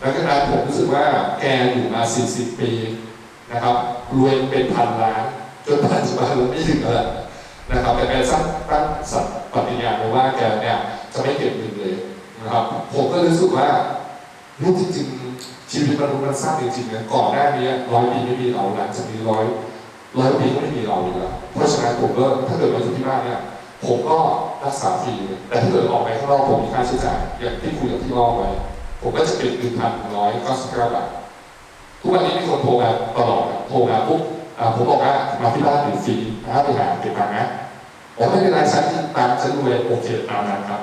ดังนั้นผมรู้สึกว่าแกอยู่มา 40 ปีนะครับ รวยเป็นพันล้าน จนปัจจุบันเราไม่ถึงแล้วนะครับ แต่แกสร้างตั้งสัตปฏิญาณไว้ว่าแกเนี่ยจะไม่เก็บเงินเลยนะครับ ผมก็รู้สึกว่านี่จริงๆชีวิตมนุษย์มันสั้นจริงๆนะก่อนหน้านี้ร้อยปีไม่มีเราหลังจากนี้ร้อยร้อยปีก็ไม่มีเราอีกแล้วเพราะฉะนั้นผมก็ถ้าเกิดมาอยู่ที่บ้านเนี่ยผมก็รักษาฟรีแต่ถ้าเกิดออกไปข้างนอกผมมีค่าใช้จ่ายอย่างที่คุยกับที่นอกไว้ ผมก็จะเป็นหนึ่งพันร้อยเก้าสิบเก้าบาททุกวันนี้มีคนโทรมาตลอดโทรมาปุ๊บผมบอกว่ามาที่บ้านหรือฟรีนะครับไปหาเก็บตังค์นะผมไม่เป็นไรฉันตังค์ฉันรวยโอเคตามนั้นครับ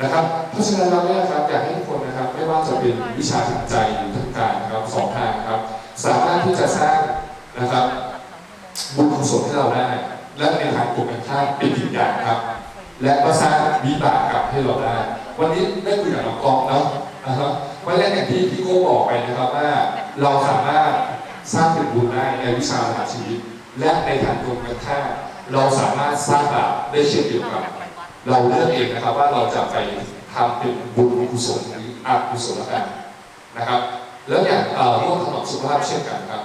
นะครับเพราะฉะนั้นเราเนี่ยครับอยากให้ทุกคนนะครับไม่ว่าจะเป็นวิชาทางใจหรือทางกายนะครับสองทางครับ สามารถที่จะสร้างนะครับบุญกุศลให้เราได้และในทางตรงกันข้ามเป็นอีกอย่างครับ และก็สร้างวิบากกรรมให้เราได้ วันนี้ได้คุยกับน้องกองเนาะนะครับวันแรกอย่างที่พี่โก้บอกไปนะครับว่าเราสามารถสร้างเป็นบุญได้ในวิชาหาชีวิต และในทางตรงกันข้ามเราสามารถสร้างบาปได้เช่นเดียวกันเราเลือกเองนะครับว่าเราจะไปทำเป็นบุญกุศลหรืออกุศลกันนะครับ แล้วอย่างร่วมถนอมสุขภาพเช่นกันครับ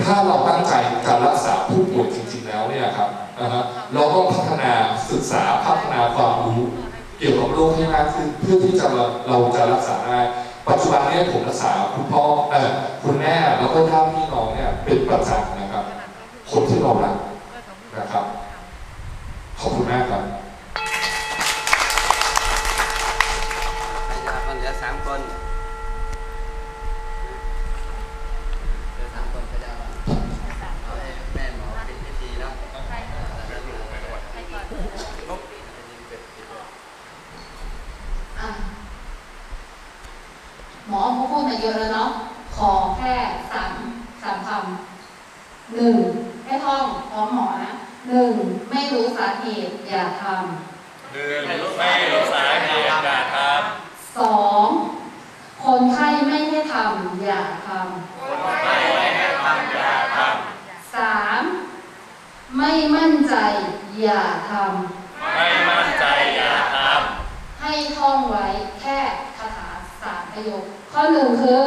ถ้าเราตั้งใจการรักษาผู้ป่วยจริง ๆ แล้วเนี่ยครับนะฮะเราต้องพัฒนาศึกษาพัฒนาความรู้ เกี่ยวกับโรคให้มากขึ้นเพื่อที่จะเราเราจะรักษาได้ปัจจุบันนี้ผมรักษาคุณพ่อเออคุณแม่แล้วก็ญาติพี่น้องเนี่ยเป็นประจำนะครับ คนที่เรารักนะครับ ขอบคุณมากครับ ขยะมันเหลือสามคนเหลือสามคนขยะมันเอาให้แม่หมอปิดพิธีแล้วปุ๊บ อะหมอเขาพูดมาเยอะแล้วเนาะ ขอแค่สามสามคำหนึ่งให้ท่องพร้อมหมอนะหนึ่งไม่รู้สาเหตุอย่าทหนึ่งไม่รู้สาเหตุอย่าทำสองคนไข้ไม่ให้ทำอย่าทำคนไข้ไม่ให้ทำอย่าทำสามไม่มั่นใจอย่าทำไม่มั่นใจอย่าทำให้ท่องไว้แค่คาถาสามประโยคข้อหนึ่งคือ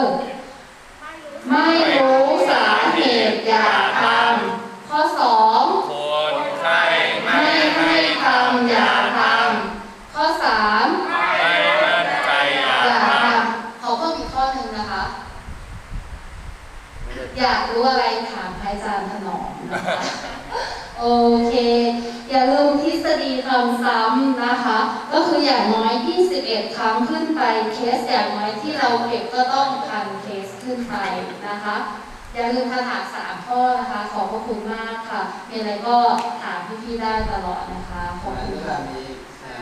ไม่รู้สาเหตุอย่าทำข้อสองำคนไข้ไม่ไม่ให้ให้ททำอย่าทำข้อสามำไม่มั่นใจอย่าอย่าททำขอเพิ่มอีกข้อหนึ่งนะคะ อยากรู้อะไรถามพระอาจารย์ถนอมนะคะโอเค อย่าลืมทฤษฎีคำซ้ำนะคะ ก็คืออย่างน้อย 21 ครั้งขึ้นไปเคสอย่างน้อยที่เราเก็บก็ต้องพันเคสขึ้นไปนะคะ อย่าลืมคาถาสามข้อนะคะ ขอบพระคุณมากค่ะ มีอะไรก็ถามพี่ๆได้ตลอดนะคะ ขอบมันคุณก็ค่ะมีอ่า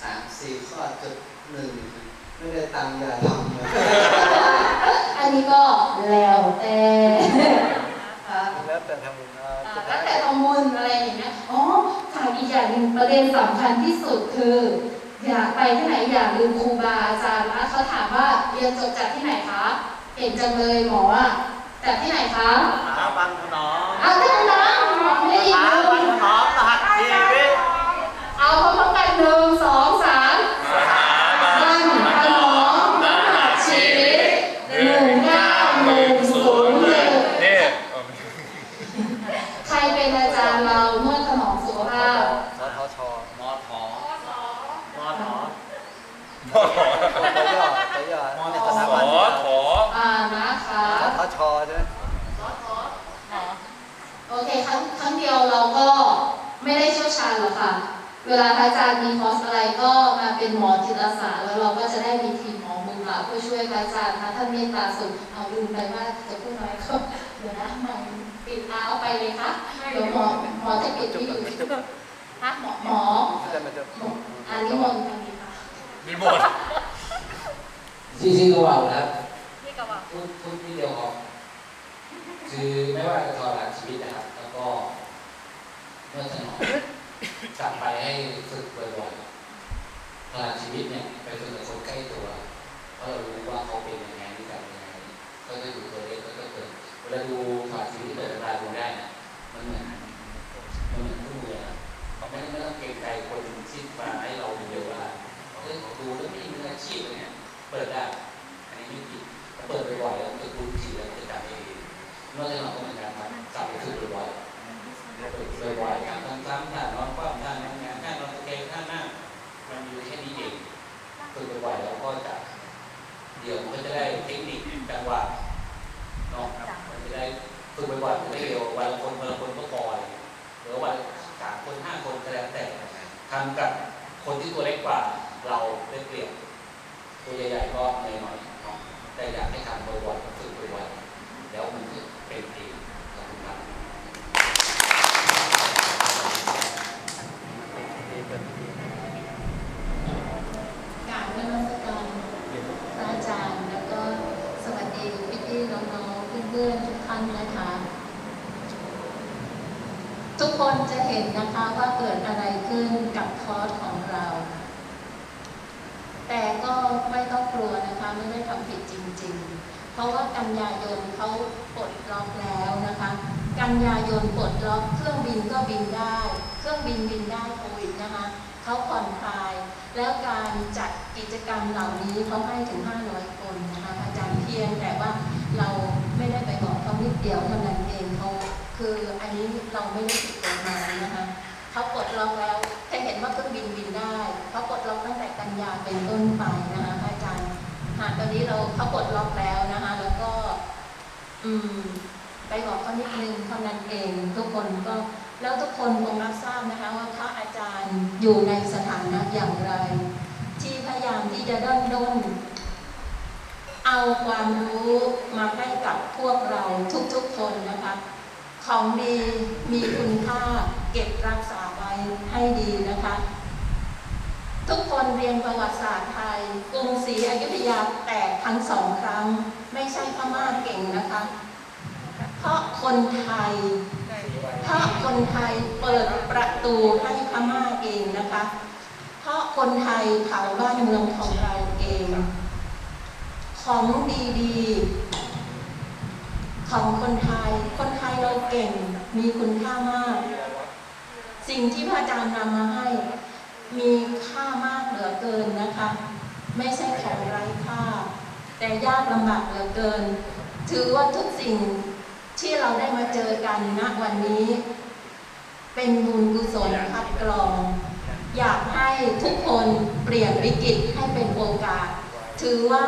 สามสี่ข้อจุดหนึ่งไม่ได้ตังค์อย่าทำเลยอันนี้ก็แล้วแต่ค่ะแล้วแต่ทำ เอ่ออ่าสุดแล้ท้าวยแต่ข้อมูลอะไรอย่างเงี้ยอ๋อฝากอีกอย่างหนึ่งประเด็นสำคัญที่สุดคือ อยากไปที่ไหนอย่าลืมครูบาอาจารย์นะเขาถามว่าเรียนจบจากที่ไหนคะเก่งจังเลยหมออะจากที่ไหนคะสถาบันถนอมเอาดังดังๆหมอไม่ได้สยินถาเลบันยถนอมรหัสชีวิตเอาพร้อมๆกันหนึ่งสองสาม สถาบั บ้าน นถนอมรหัสชีวิตหนึ่งเก้าหนึ่งศูนย์หนึ่ง นี่ ใครเป็นอาจารย์เราเมื่อถนอมสุขภาพ สทช มอถอมอถอ พ่อถอ ตัวย่อตัวย่อเนี่ยสถา ข บัน อถอ อ่านะคะ สทชใช่ไหม โอเคครั้งครั้งเดียวเราก็ไม่ได้เชี่ยวชาญหรอกค่ะ เวลาพระอาจารย์มีคอร์สอะไรก็มาเป็นหมอจิตอาสาแล้วเราก็จะได้มีทีมหมอมือหลักเพื่อช่วยพระอาจารย์นะท่านเมตตาสูงเอาลืมไปว่าจะพูดน้อยก็เดี๋ยวนะมัน ปิดตาเอาไปเลยค่ะเดี๋ยวหมอหมอจะปิดที่อยู่ฮะหมอหมอจะมาจะหมออันนี้มนต์ทางนี้ค่ะมีหมดที่ที่ก็ว่านะครับพูดพูดที่เดียวครับคือไม่ว่าจะทรมานชีวิตนะครับ แล้วก็เมื่อถนอมกลับไปให้ฝึกบ่อยๆทรมานชีวิตเนี่ยไปฝึกกับคนใกล้ตัวเพราะเรารู้ว่าเขาเป็นยังไงนิสัยยังไงก็จะดูตัวเลขก็จะเกิดเวลาดูทรมานชีวิตเปิดตาดูได้นะมันเหมือนมันเหมือนคู่มือนะไม่ไม่ต้องเกรงใจคนที่มาให้เราดูเดียวว่าเฮ้ยเขาดูแล้วไม่มีมืออาชีพอะไรเนี่ย เปิดได้ อันนี้มี ฉีดแล้วจะจับเองนอกจากนั้นก็เหมือนกันครับกลับไปฝึกบ่อยๆฝึกบ่อยๆครับซ้ำๆท่านอนคว่ำท่านนั่งงานท่านนอนตะแคงท่านหน้ามันอยู่แค่นี้เองฝึกบ่อยๆแล้วก็จะ เดี๋ยวมันก็จะได้เทคนิคจังหวะเนาะมันจะได้ฝึกบ่อยๆมันจะได้เร็ววันละคนวันละคนก็พออะไรหรือว่าวันสามคนห้าคนก็แล้วแต่ทำกับคนที่ตัวเล็กกว่าเราได้เปรียบตัวใหญ่ๆก็เหนื่อยหน่อยเนาะแต่อยากให้ทำบ่อยๆฝึกบ่อยๆแล้วมันจะเป็นเองขอบคุณครับ กรารนมัสการพระอาจารย์ แล้วก็สวัสดีพี่ๆน้องๆเพื่อนๆทุกท่านนะคะ ทุกคนจะเห็นนะคะว่าเกิดอะไรขึ้นกับคอร์สของเรา แต่ก็ไม่ต้องกลัวนะคะ ไม่ได้ทำผิดจริงๆ เพราะว่า กันยายนเขาปลดล็อกแล้วนะคะ กันยายนปลดล็อกเครื่องบินก็บินได้ เครื่องบินบินได้โควิดนะคะเขาผ่อนคลาย แล้วการจัดกิจกรรมเหล่านี้เขาให้ถึง 500 คนนะคะอาจารย์เพียงแต่ว่าเราไม่ได้ไปบอกเขานิดเดียวเท่านั้นเองเขาคืออันนี้เราไม่ได้ผิดกฎหมายนะคะเขาปลดล็อกแล้วจะเห็นว่าเครื่องบินบินได้เขาปลดล็อกตั้งแต่กันยาเป็นต้นไปนะคะ อาจารย์หากตอนนี้เราเขาปลดล็อกแล้วนะคะ แล้วก็ อืม ไปบอกเขานิดนึงเท่านั้นเองทุกคนก็แล้วทุกคนคงรับทราบนะคะ ว่าพระอาจารย์อยู่ในสถานะอย่างไร ที่พยายามที่จะด้นด้นเอาความรู้มาให้กับพวกเราทุกๆคนนะคะ ของดีมีคุณค่าเก็บรักษาไว้ให้ดีนะคะ ทุกคนเรียนประวัติศาสตร์ไทยกรุงศรีอยุธยาแตกทั้งสองครั้ง ไม่ใช่พม่าเก่งนะคะ เพราะคนไทยเพราะคนไทยเปิดประตูให้พม่าเองนะคะ เพราะคนไทยเผาบ้านเมืองของเราเอง ของดีๆ ของคนไทย คนไทยเราเก่งมีคุณค่ามาก สิ่งที่พระอาจารย์นำมาให้ มีค่ามากเหลือเกินนะคะ ไม่ใช่ของไร้ค่า แต่ยากลำบากเหลือเกิน ถือว่าทุกสิ่งที่เราได้มาเจอกันณวันนี้ เป็นบุญกุศลคัดกรอง อยากให้ทุกคนเปลี่ยนวิกฤตให้เป็นโอกาส ถือว่า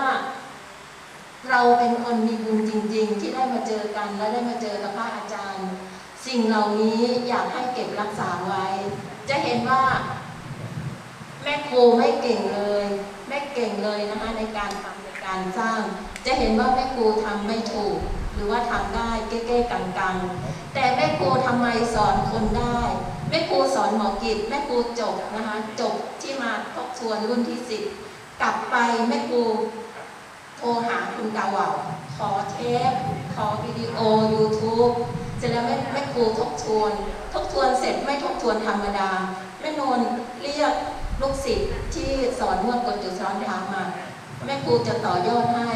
เราเป็นคนมีบุญจริง ๆ ที่ได้มาเจอกันและได้มาเจอกับพระอาจารย์ สิ่งเหล่านี้อยากให้เก็บรักษาไว้ จะเห็นว่า แม่ครูไม่เก่งเลย ไม่เก่งเลยนะคะในการทำในการสร้าง จะเห็นว่าแม่ครูทำไม่ถูก หรือว่าทำได้เก้ๆกังๆ แต่แม่ครูทำไมสอนคนได้แม่ครูสอนหมอกิจแม่ครูจบนะคะจบที่มาทบทวนรุ่นที่สิบกลับไปแม่ครูโทรหาคุณดาวาวขอเทปขอวิดีโอ YouTube เสร็จแล้วแม่แม่ครูทบทวน ทบทวนเสร็จไม่ทบทวนธรรมดาแม่นนเรียก ลูกศิษย์ที่สอนนวดกดจุดซ้อนเท้ามา แม่ครูจะต่อยอดให้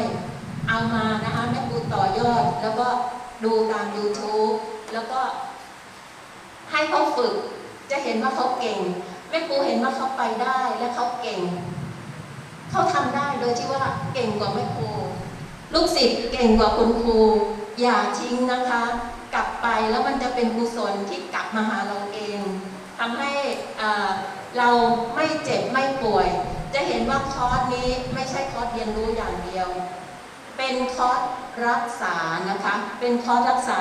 เอามานะคะแม่ครูต่อยอด แล้วก็ดูตาม YouTube แล้วก็ให้เขาฝึก จะเห็นว่าเขาเก่ง แม่ครูเห็นว่าเขาไปได้และเขาเก่ง เขาทำได้โดยที่ว่าเก่งกว่าแม่ครูลูกศิษย์เก่งกว่าคุณครู อย่าทิ้งนะคะ กลับไปแล้วมันจะเป็นกุศลที่กลับมาหาเราเองทำให้อ่า เราไม่เจ็บไม่ป่วย จะเห็นว่าคอร์สนี้ไม่ใช่คอร์สเรียนรู้อย่างเดียว เป็นคอร์สรักษานะคะ เป็นคอร์สรักษา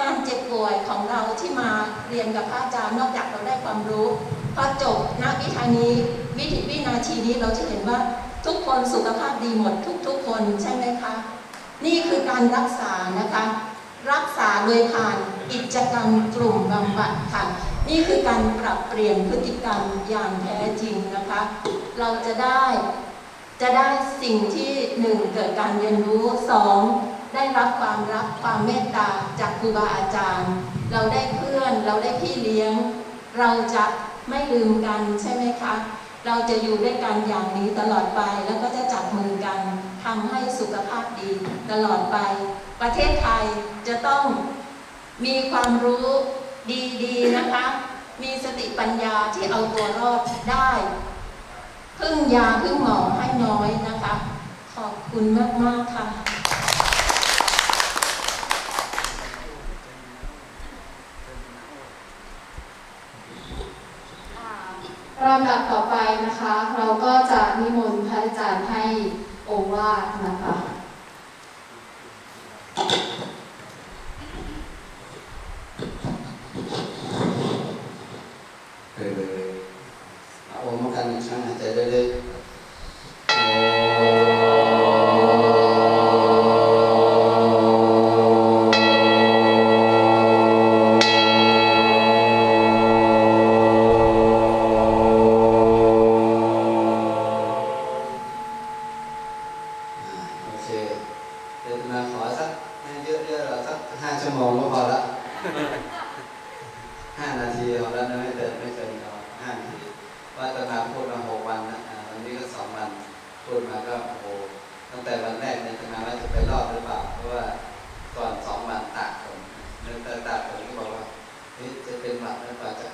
การเจ็บป่วยของเราที่มาเรียนกับพระอาจารย์นอกจากเราได้ความรู้พอจบณวิธานี้วิธีวินาทีนี้เราจะเห็นว่าทุกคนสุขภาพดีหมดทุก ๆ คนใช่ไหมคะ นี่คือการรักษานะคะ รักษาโดยผ่านกิจกรรมกลุ่มบำบัดค่ะ นี่คือการปรับเปลี่ยนพฤติกรรมอย่างแท้จริงนะคะ เราจะได้จะได้สิ่งที่หนึ่งเกิดการเรียนรู้สองได้รับความรักความเมตตาจากครูบาอาจารย์ เราได้เพื่อนเราได้พี่เลี้ยง เราจะไม่ลืมกันใช่ไหมคะ เราจะอยู่ด้วยกันอย่างนี้ตลอดไปแล้วก็จะจับมือกัน ทำให้สุขภาพดีตลอดไป ประเทศไทยจะต้องมีความรู้ดีๆนะคะ มีสติปัญญาที่เอาตัวรอดได้พึ่งยาพึ่งหมอให้น้อยนะคะ ขอบคุณมาก ๆ ค่ะ ลำดับต่อไปนะคะ เราก็จะนิมนต์พระอาจารย์ให้ โอวาท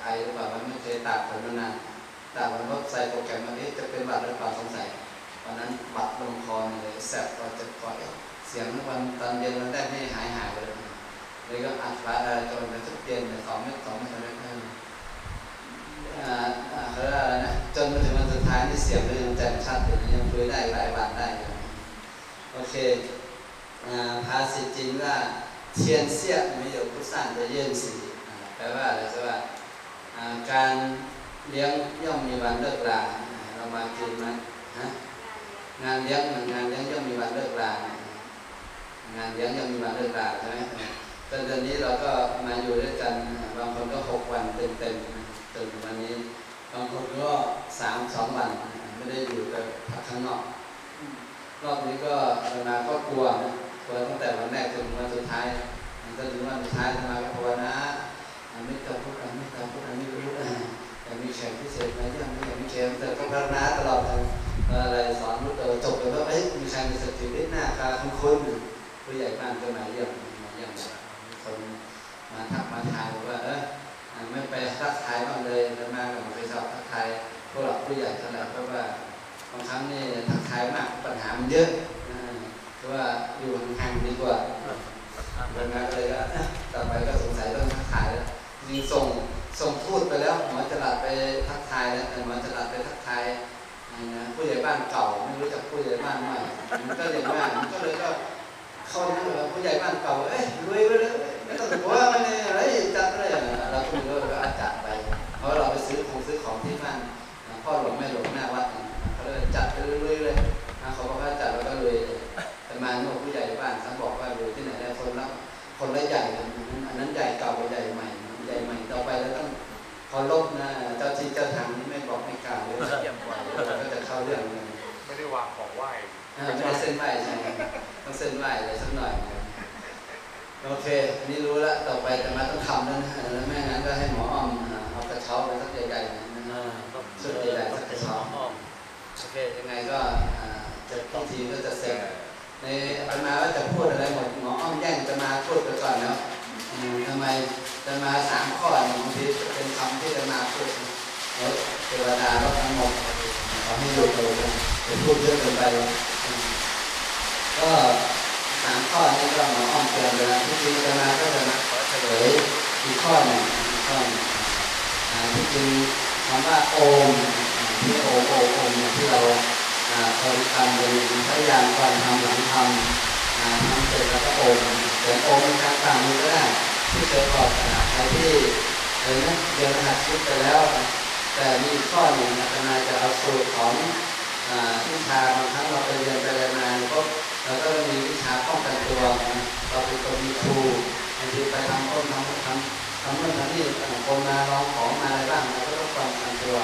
หรือเปล่าจะไอหรือเปล่ามันไม่เคยตากฝนมานานตากฝนก็ใส่โปรแกรมมาเฮ้ยจะเป็นหวัดหรือเปล่าสงสัยวันนั้นบัดลงคอเลยแสบคอเจ็บคอเอ๊ะเสียงวันตอนเย็นวันแรกไม่หายหายไปเลย เลยก็อัดฟ้าอะไรจนไปทุกเย็นเลยสองเม็ดสองเม็ดสองเม็ดให้อ่าอ่าเขาเรียกอะไรนะจนมาถึงวันสุดท้ายนี่เสียงก็ยังแจ่มชัดอยู่นะยังคุยได้หลายวันได้อยู่โอเคอ่าภาษิตจีนว่าเทียนเสียไม่有不散的宴席อ่าแปลว่าอะไรใช่ว่าอ่า การเลี้ยงย่อมมีวันเลิกลาอ่าเรามากินมาฮะงานเลี้ยงงานเลี้ยงย่อมมีวันเลิกลางานเลี้ยงยังมีวันเลิกลาใช่ไหมจนตอนนี้เราก็มาอยู่ด้วยกันบางคนก็หกวันเต็มๆจนวันนี้บางคนก็สามสองวันไม่ได้อยู่แต่พักข้างนอกรอบนี้ก็มาก็กลัวกลัวตั้งแต่วันแรกจนวันสุดท้ายจนถึงวันสุดท้ายมาก็ภาวนา อันนี้ตะพุทธอันนี้ตะพุทธอันนี้รู้นะแต่มีแขกพิเศษมาเยี่ยมมีมีแขกแต่ก็ภาวนาตลอดเลยอะไรสอนรู้ตัวจบไปว่าเอ้ยมีใครมีสติได้หน้าคาคุ้นๆผู้ใหญ่บ้านก็มาเยี่ยมมาเยี่ยมคนมาทักมาทายว่าเออไม่ไปทักทายบ้างเลยแล้วมากับไปชอบทักทายผู้หลักผู้ใหญ่เท่าไหร่เพราะว่าบางครั้งนี่ทักทายมากปัญหามันเยอะเพราะว่าอยู่ห่างๆดีกว่าเดินมาก็เลยก็ต่อไปก็สงสัยต้องทักทายแล้ว จริงส่งส่งพูดไปแล้วหมอจลัดไปทักทายแล้วแต่หมอจลัดไปทักทายผู้ใหญ่บ้านเก่าไม่รู้จักผู้ใหญ่บ้านใหม่มันก็อย่างว่ามันก็เลยก็เข้าเนี่ยผู้ใหญ่บ้านเก่าเอ้ยรวยไปเลยไม่ต้องกลัวมันเนี่ยอะไรจัดอะไรเราก็ไม่รู้เราก็อาจจัดไปเพราะเราไปซื้อของซื้อของที่บ้านพ่อหลวงแม่หลวงหน้าวัดเขาเลยจัดไปเรื่อยๆเลย สามข้อนี่บางทีเป็นคำที่จะมาพูดแล้วเทวดาก็ทั้งหมดขอให้หยุดเลยจะพูดเยอะเกินไปก็สามข้อนี้ก็หมออ้อมเตือนไปแล้วที่จริงจะมาก็จะมาเฉลยอีกข้อหนึ่งอีกข้อหนึ่งที่จริงคำว่าโอมที่โอโอโอมที่เราอ่าเคยทำเป็นพยายามก่อนทำหลังทำทำเสร็จแล้วก็โอมเขียนโอมการต่างมือก็ได้ ที่เคยบอกอ่าใครที่เรียนนะเรียนหัสชีวิตไปแล้วแต่มีข้อหนึ่งนะอาจารย์จะเอาสูตรของอ่าวิชาบางครั้งเราไปเรียนไปเรียนมาก็เราก็มีวิชาป้องกันตัวนะเราเป็นคนมีครูบางทีไปทำต้นทำทำทำเรื่องทำนี่คนมาลองของมาอะไรบ้างเราก็ต้องป้องกันตัว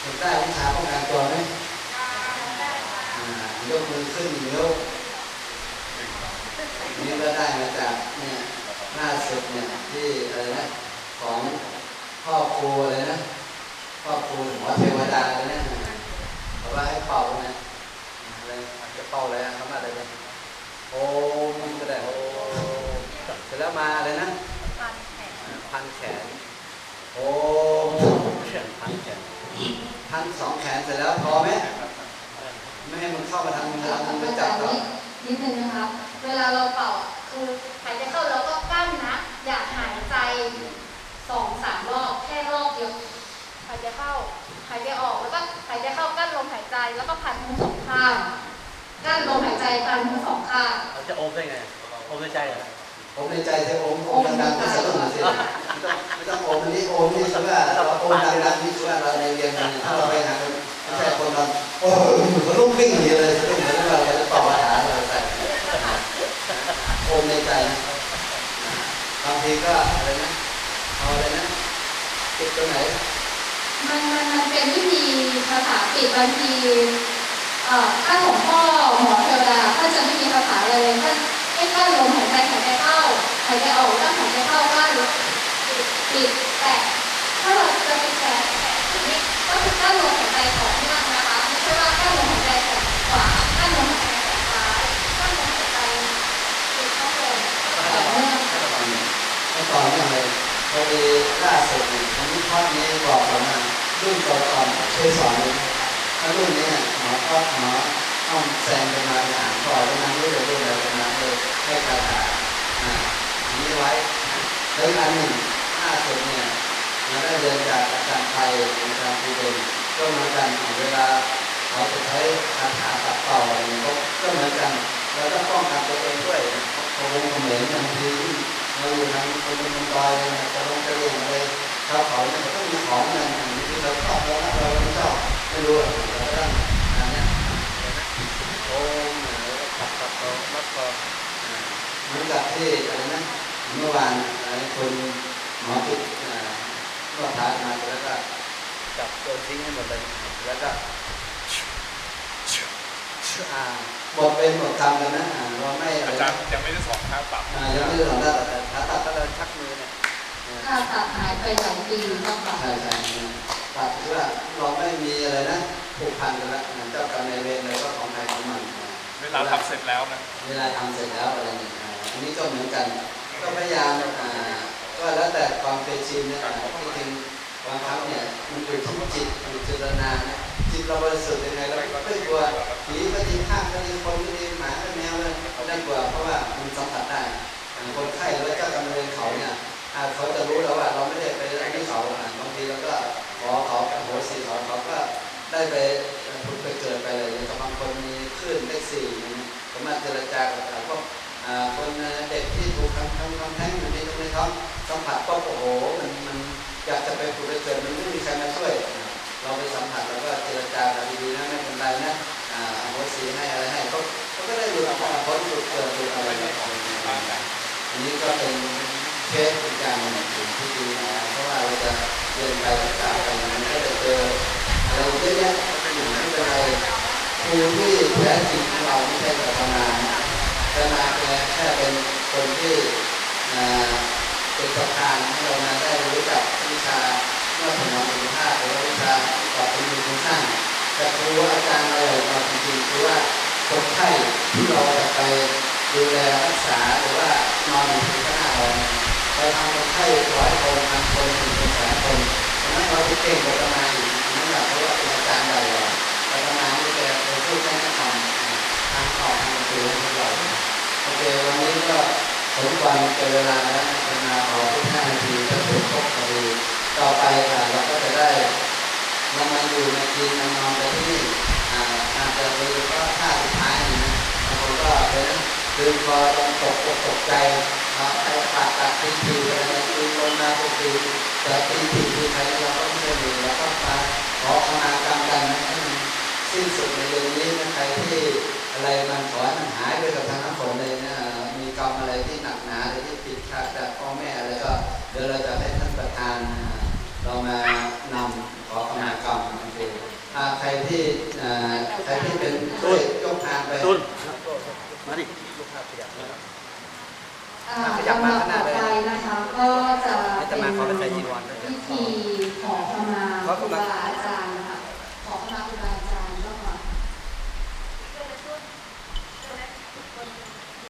เห็นได้วิชาป้องกันตัวไหมอ่ายกมือขึ้นยกนี่ก็ได้มาจากเนี่ย ล่าสุดเนี่ยที่อะไรนะของพ่อครูอะไรนะพ่อครูหมอเทวดาเลยนะบอกว่าให้เป่านะอะไรจะเป่าอะไรอะคำอะไรเนี่ยโอ้มันก็ได้โอ้เสร็จแล้วมาอะไรนะพันแขนโอ้พันแขนพันสองแขนเสร็จแล้วพอไหมไม่ให้มันเข้ามาทางเรามันไปจจับเรานิดนึงนะคะ เวลาเราเป่าคือหายใจเข้าเราก็กั้นนะ อยากหายใจสองสามรอบ แค่รอบ เดียวหายใจเข้าหหายใจออกแล้วก็หายใจเข้ากั้นลมหายใจแล้วก็พันทั้งสองข้างกั้นลมหายใจพันทั้งสองข้างเราจะโอมได้ไงโอมในใจเหรอผมในใจจะโอมโอมดังๆก็สะดุ้งสิไม่ต้องไม่ต้องโอมอันนี้โอมนี่คือว่าเราโอมดังๆนี่คือว่าเราในเรียนกันถ้าเราไปหาคนไม่ใช่คนเราโอ้ยเขาลุกวิ่งหนีเลยสะดุ้งเหมือนว่าเราจะต่อปัญหาเราใส่โอมในใจนะบางทีก็อะไรนะเอาอะไรนะติดตัวไหน มันมันมัน เป็นวิธีภาษาปิดบางทีถ้าหลวงพ่อหมอเทวดาท่านจะไม่มีภาษาอะไรเลยท่านให้กั้นลมหายใจหายใจเข้าหายใจออกแล้วก็หายใจเข้ากั้นปิดแตะถ้าเราจะปิดแตะนี้ก็คือกั้นลมหายใจต่อเนื่องนะคะไม่ใช่ว่ากั้นลมหายใจแตะขวากั้นลมหายใจแตะซ้ายกั้นลมหายใจปิดข้างบนต่อเนื่องไม่ต่อเนื่องเลยพอดีล่าสุดนี่อันนี้ข้อนี้บอกเรามา รุ่นก่อนๆเคยสอนเลยถ้ารุ่นนี้หมอก็หมอต้องแซงไปมาอ่านก่อนแล้วนั้นรู้เลยรุ่นอะไรนะเลยให้คาถาอันนี้ไว้แล้วอันหนึ่งล่าสุดเนี่ยเราได้เรียนจากอาจารย์ไทยอาจารย์ภูเบนก็เหมือนกันเวลาเขาจะใช้คาถาตัดต่ออะไรอย่างก็เหมือนกันเราต้องป้องกันตัวเองด้วยโอ้โหเขมรบางทีเราอยู่ทางคนบนดอยเนี่ยจะลงจะเรียนอะไร เขาเขาเนี่ยมันต้องมีของเงินที่เราชอบเราเราไม่ชอบไม่รู้เราก็ต้องอันนี้โอมแล้วก็ขับขับต่อมัดต่อเหมือนกับที่อะไรนะเมื่อวานอะไรคนหมอติดก็ทานมาแล้วก็จับโยนทิ้งให้หมดเลยแล้วก็อ่าบทเป็นบทกรรมกันนะเราไม่อาจารย์ยังไม่ได้สอนค่าปรับอ่ายังไม่ได้สอนได้แต่ถ้าตัดก็เลยชักมือเนี่ย ถ้าตัดหายไปหลายปีต้องตัดใช่ใช่ตัดคือว่าเราไม่มีอะไรนะผูกพันกันแล้วเจ้ากรรมนายเวรอะไรก็ของใครของมันเวลาทำเสร็จแล้วนะเวลาทำเสร็จแล้วอะไรอย่างเงี้ยอ่าอันนี้ก็เหมือนกันก็พยายามอ่าก็แล้วแต่ความเคยชินนะอ่าที่จริงบางครั้งเนี่ยมันอยู่ที่จิตอยู่เจตนาเนี่ยจิตเราบริสุทธิ์ยังไงเราก็ไม่กลัวผีก็ดีข้างก็ดีคนก็ดีหมาก็แมวเลยเราไม่กลัวเพราะว่ามันสัมผัสได้อ่าคนไข้หรือว่าเจ้ากรรมนายเวรเขาเนี่ยอ่า เขาจะรู้แล้วว่าเราไม่ได้ไปอันนี้เขาบางทีเราก็ขอเขาอโหสิเขาเขาก็ได้ไปผุดไปเกิดไปเลยอย่างกับบางคนมีคลื่นเลขสี่อย่างเงี้ยสามารถเจรจากับพวกคนเด็กที่ถูกทำทำทำแท้งอยู่ในตรงนี้เขาสัมผัสก็โอ้โหมันมันอยากจะไปผุดไปเกิดมันไม่มีใครมาช่วย เราไปสัมผัสแล้วก็เจ เรียนไปกลับไปมันก็จะเจออะไรเยอะแยะไม่เป็นไรครูที่แท้จริงของเราไม่ใช่แต่ทำงานนะจะมาแค่แค่เป็นคนที่เป็นประธานให้เรามาได้รู้จักวิชาเมื่อสมองคุณค่าหรืองวิชาตอบเป็นคุณสร้าแต่ครูอาจารย์อะไรเราจริงๆคือว่าคนไข้ที่เราจะไปดูแลรักษาหรือว่า เก่งกว่าอาตมาณอีกนั่นแหละเพราะว่าเป็นอาจารย์ใหญ่เราอาตมาณนี่แกเป็นผู้แนะนำทางออกทางประตูให้เราโอเควันนี้ก็สมควรเป็นเวลาแล้วป็นมาขอทุกห้านาทีก็ถึงครบพอดีต่อไปค่ะเราก็จะได้เรามาอยู่ในทีมนอนไปที่อาจจะมีก็ท่าสุดท้ายนี่นะบางคนก็เป็น คือตรงตกตกใจเอาไปปัดตัดทีทีอะไรเนี่ยดึงลงมาทุกทีแต่ทีทีทีใครเราก็ไม่ได้มีเราก็มาขอขมากรรมกันให้มันสิ้นสุดในเดือนนี้นะใครที่อะไรมันขอให้มันหายไปกับทางน้ำฝนเลยนะมีกรรมอะไรที่หนักหนาอะไรที่ผิดพลาดจากพ่อแม่อะไรก็เดี๋ยวเราจะให้ท่านประธานเรามานำขอขมากรรมโอเคอ่าใครที่ใครที่เป็นด้วยยกทางไปตุนมาดิลูกภาพขยับมา อ่าลำดับต่อไปนะคะ ก็จะให้จะเป็นมาขอเป็นใจจีวรด้วยพิธีขอขมาครูบาอา